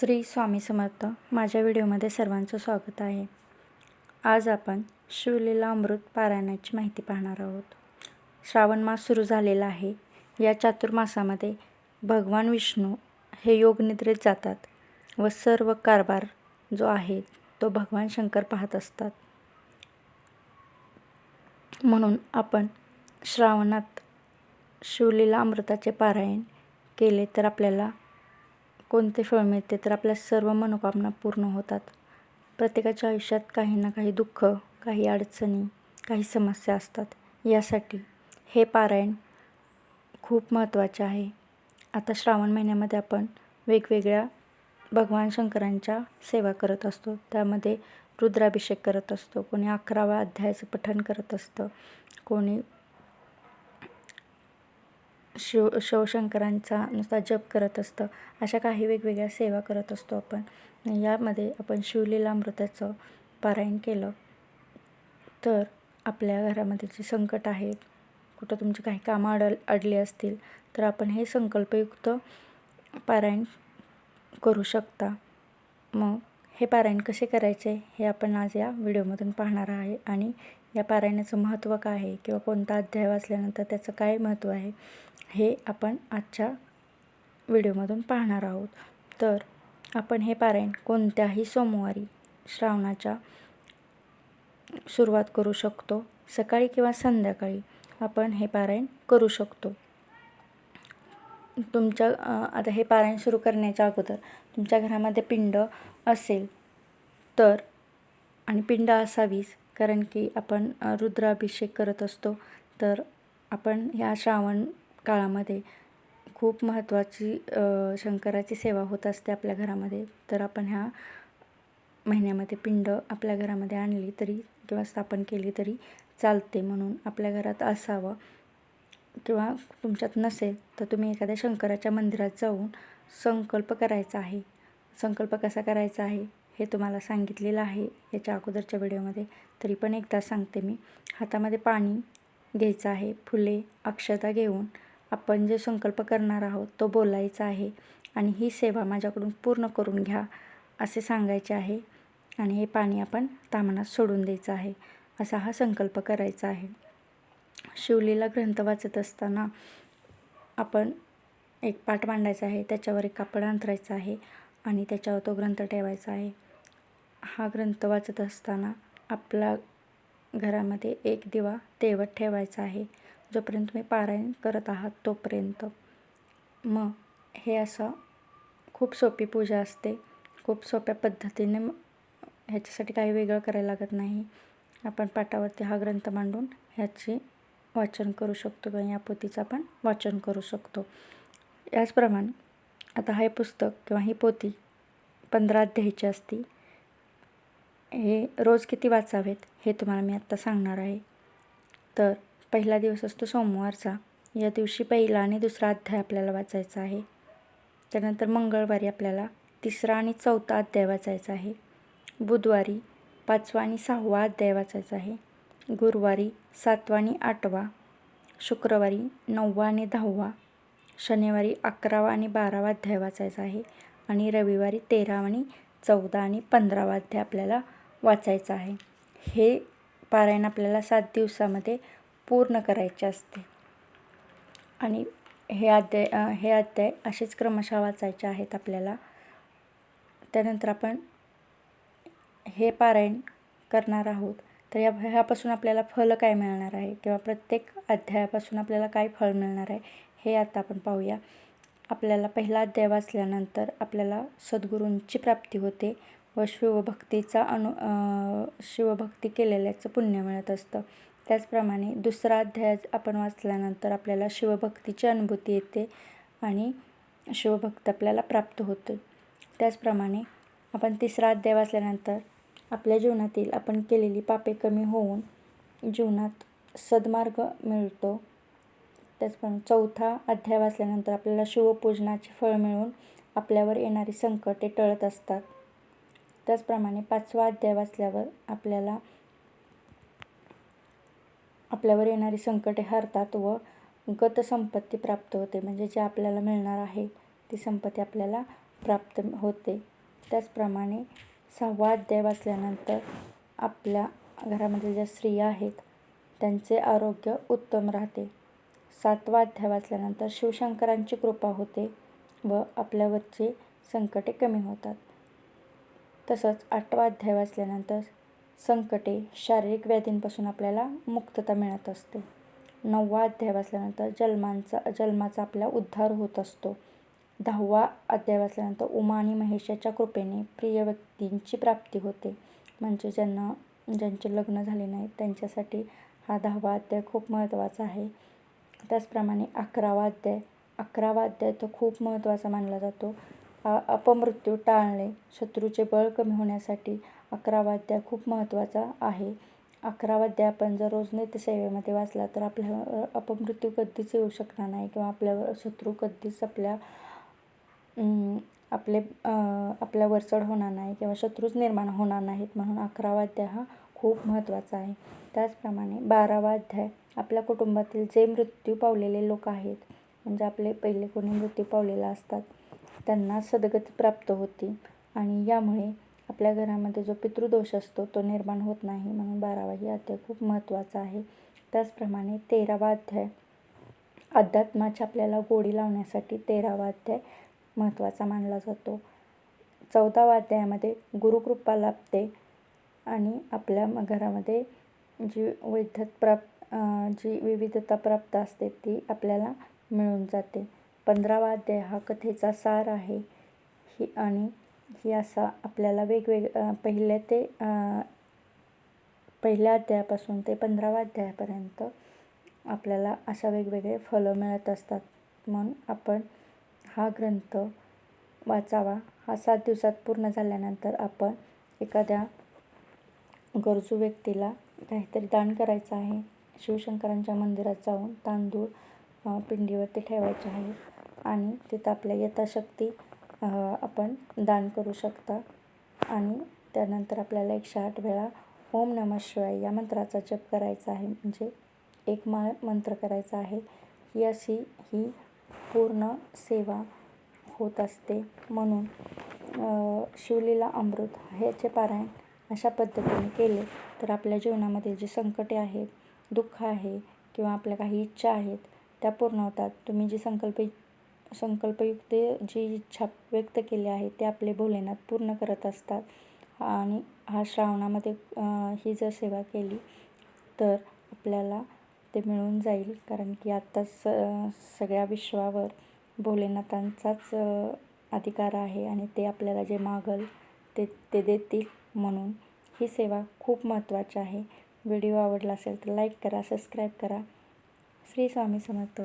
श्री स्वामी समर्थ माझ्या व्हिडिओमध्ये सर्वांचं स्वागत आहे. आज आपण शिवलीला अमृत पारायणाची माहिती पाहणार आहोत. श्रावण मास सुरू झालेला आहे. या चातुर्मासामध्ये भगवान विष्णू हे योगनिद्रेत जातात व सर्व कारभार जो आहे तो भगवान शंकर पाहत असतात. म्हणून आपण श्रावणात शिवलीला अमृताचे पारायण केले तर आपल्याला कोणते फळ मिळते तर आपल्या सर्व मनोकामना पूर्ण होतात. प्रत्येकाच्या आयुष्यात काही ना काही दुःख काही अडचणी काही समस्या असतात. यासाठी हे पारायण खूप महत्त्वाचे आहे. आता श्रावण महिन्यामध्ये आपण वेगवेगळ्या भगवान शंकरांच्या सेवा करत असतो. त्यामध्ये रुद्राभिषेक करत असतो. कोणी अकराव्या अध्यायाचं पठण करत असतं. कोणी शिव शिवशंकरांचा नुसता जप करत असतं. अशा काही वेगवेगळ्या सेवा करत असतो आपण. यामध्ये आपण शिवलीलामृताचं पारायण केलं तर आपल्या घरामध्ये जे संकट आहेत कुठं तुमची काही कामं अडल अडली असतील तर आपण हे संकल्पयुक्त पारायण करू शकता. मग हे पारायण कसे करायचे हे आपण आज या व्हिडिओमधून पाहणार आहे. आणि या पारायणाचं महत्त्व काय आहे किंवा कोणता अध्याय वाचल्यानंतर त्याचं काय महत्त्व आहे हे आपण आजच्या व्हिडिओमधून पाहणार आहोत. तर आपण हे पारायण कोणत्याही सोमवारी श्रावणाच्या सुरुवात करू शकतो. सकाळी किंवा संध्याकाळी आपण हे पारायण करू शकतो. तुमच्या आता हे पारायण सुरू करण्याच्या अगोदर तुमच्या घरामध्ये पिंड असेल तर आणि पिंड असावीच कारण की आपण रुद्राभिषेक करत असतो तर आपण ह्या श्रावण काळामध्ये खूप महत्त्वाची शंकराची सेवा होत असते आपल्या घरामध्ये. तर आपण ह्या महिन्यामध्ये पिंड आपल्या घरामध्ये आणली तरी किंवा स्थापन केली तरी चालते म्हणून आपल्या घरात असावं. किंवा तुमच्यात नसेल तर तुम्ही एखाद्या शंकराच्या मंदिरात जाऊन संकल्प करायचा आहे. संकल्प कसा करायचा आहे? हे तुम्हाला सांगितलेलं आहे याच्या अगोदरच्या व्हिडिओमध्ये. तरी पण एकदा सांगते मी. हातामध्ये पाणी घ्यायचं आहे. फुले अक्षता घेऊन आपण जे संकल्प करणार आहोत तो बोलायचा आहे. आणि ही सेवा माझ्याकडून पूर्ण करून घ्या असे सांगायचे आहे. आणि हे पाणी आपण तामणात सोडून द्यायचं आहे. असा हा संकल्प करायचा आहे. शिवलीला ग्रंथ वाचत असताना आपण एक पाठ मांडायचा आहे. त्याच्यावर एक कापड अंतरायचं आहे. आणि त्याच्यावर तो ग्रंथ ठेवायचा आहे. हा ग्रंथ वाचत असताना आपला घरामध्ये एक दिवा तेवत ठेवायचा आहे जोपर्यंत तुम्ही पारायण करत आहात तोपर्यंत. मग हे असं खूप सोपी पूजा असते. खूप सोप्या पद्धतीने ह्याच्यासाठी काही वेगळं करायला लागत नाही. आपण पाटावरती हा ग्रंथ मांडून ह्याची वाचन करू शकतो किंवा या पोथीचं आपण वाचन करू शकतो. याचप्रमाणे आता हे पुस्तक किंवा ही पोथी पंधरा अध्यायची असती हे रोज किती वाचावेत हे तुम्हाला मी आत्ता सांगणार आहे. तर पहिला दिवस असतो सोमवारचा. या दिवशी पहिला आणि दुसरा अध्याय आपल्याला वाचायचा आहे. त्यानंतर मंगळवारी आपल्याला तिसरा आणि चौथा अध्याय वाचायचा आहे. बुधवारी पाचवा आणि सहावा अध्याय वाचायचा आहे. गुरुवारी सातवा आणि आठवा. शुक्रवारी नववा आणि दहावा. शनिवारी अकरावा आणि बारावा अध्याय वाचायचा आहे आणि रविवारी तेरावा आणि चौदा आणि पंधरावा अध्याय आपल्याला वाचायचा आहे. हे पारायण आपल्याला सात दिवसामध्ये पूर्ण करायचे असते. आणि हे अध्याय हे अध्याय असेच क्रमशः वाचायचे आहेत आपल्याला. त्यानंतर आपण हे पारायण करणार आहोत. तर या ह्यापासून आपल्याला फल काय मिळणार आहे? किंवा प्रत्येक अध्यायापासून आपल्याला काय फळ मिळणार आहे? हे आता आपण पाहूया. आपल्याला पहिला अध्याय वाचल्यानंतर आपल्याला सद्गुरूंची प्राप्ती होते व शिवभक्तीचा अनु शिवभक्ती केलेल्याचं पुण्य मिळत असतं. त्याचप्रमाणे दुसरा अध्याय आपण वाचल्यानंतर आपल्याला शिवभक्तीची अनुभूती येते आणि शिवभक्त आपल्याला प्राप्त होते. त्याचप्रमाणे आपण तिसरा अध्याय वाचल्यानंतर आपल्या जीवनातील आपण केलेली पापे कमी होऊन जीवनात सद्मार्ग मिळतो. त्याचप्रमाणे चौथा अध्याय वाचल्यानंतर आपल्याला शिवपूजनाचे फळ मिळून आपल्यावर येणारी संकटे टळत असतात. त्याचप्रमाणे पाचवा अध्याय वाचल्यावर आपल्याला आपल्यावर येणारी संकटे हरतात व गत संपत्ती प्राप्त होते. म्हणजे जे आपल्याला मिळणार आहे ती संपत्ती आपल्याला प्राप्त होते. त्याचप्रमाणे सहावा अध्याय वाचल्यानंतर आपल्या घरामध्ये ज्या स्त्रिया आहेत त्यांचे आरोग्य उत्तम राहते. सातवा अध्याय वाचल्यानंतर शिवशंकरांची कृपा होते व आपल्यावरचे संकटे कमी होतात. तसंच आठवा अध्याय वाचल्यानंतर संकटे शारीरिक व्याधींपासून आपल्याला मुक्तता मिळत असते. नववा अध्याय वाचल्यानंतर जन्मांचा जन्माचा आपला उद्धार होत असतो. दहावा अध्याय वाचल्यानंतर उमा आणि महेशाच्या कृपेने प्रिय व्यक्तींची प्राप्ती होते. म्हणजे ज्यांना ज्यांचे लग्न झाले नाही त्यांच्यासाठी हा दहावा अध्याय खूप महत्त्वाचा आहे. त्याचप्रमाणे अकरावा अध्याय अकरावा अध्याय तो खूप महत्त्वाचा मानला जातो. अपमृत्यू टाळणे शत्रूचे बळ कमी होण्यासाठी अकरावा अध्याय खूप महत्त्वाचा आहे. अकरावा अध्याय आपण जर रोज नित्यसेवेमध्ये वाचला तर आपल्या अपमृत्यू कधीच येऊ शकणार नाही किंवा आपल्यावर शत्रू कधीच आपल्या आपले आपल्यावर चढ होणार नाही किंवा शत्रूच निर्माण होणार नाहीत म्हणून अकरावा अध्याय हा खूप महत्त्वाचा आहे. त्याचप्रमाणे बारावा अध्याय. आपल्या कुटुंबातील जे मृत्यू पावलेले लोक आहेत म्हणजे आपले पहिले कोणी मृत्यू पावलेला असतात त्यांना सदगती प्राप्त होती आणि यामुळे आपल्या घरामध्ये जो पितृदोष असतो तो निर्माण होत नाही म्हणून बारावाही अध्याय खूप महत्त्वाचा आहे. त्याचप्रमाणे तेरावा अध्याय. अध्यात्माची आपल्याला गोडी लावण्यासाठी तेरावा अध्याय महत्त्वाचा मानला जातो. चौदावा अध्यायामध्ये गुरुकृपा लाभते. आणि आपल्या घरामध्ये जी वैधत प्राप्त जी विविधता प्राप्त असते ती आपल्याला मिळून जाते. पंधरावा अध्याय हा कथेचा सार आहे. ही आणि ही असा आपल्याला वेगवेग पहिल्या ते पहिल्या अध्यायापासून ते पंधरावा अध्यायापर्यंत आपल्याला अशा वेगवेगळे फलं मिळत असतात. म्हणून आपण हा ग्रंथ वाचावा. हा सात दिवसात पूर्ण झाल्यानंतर आपण एखाद्या गरजू व्यक्तीला काहीतरी दान करायचं आहे. शिवशंकरांच्या मंदिरात जाऊन तांदूळ पिंडीवरती ठेवायचे आहे आणि तिथं आपल्या यथाशक्ती आपण दान करू शकता. आणि त्यानंतर आपल्याला एकशे आठ वेळा ओम नमः शिवाय या मंत्राचा जप करायचा आहे. म्हणजे एक मा मंत्र करायचा आहे. ही अशी ही पूर्ण सेवा होत असते. म्हणून शिवलीला अमृत ह्याचे पारायण अशा पद्धतीने केले तर आपल्या जीवनामध्ये जे संकटे आहेत दुःख आहे किंवा आपल्या काही इच्छा आहेत त्या पूर्ण होतात. तुम्ही जी संकल्प संकल्पयुक्त जी इच्छा व्यक्त केली आहे ते आपले भोलेनाथ पूर्ण करत असतात. आणि हा श्रावणामध्ये ही जर सेवा केली तर आपल्याला ते मिळून जाईल. कारण की आत्ताच सगळ्या विश्वावर भोलेनाथांचाच अधिकार आहे आणि ते आपल्याला जे मागल ते ते देतील. म्हणून ही सेवा खूप महत्त्वाची आहे. व्हिडिओ आवडला असेल तर लाईक करा सबस्क्राईब करा. श्री स्वामी समर्थ.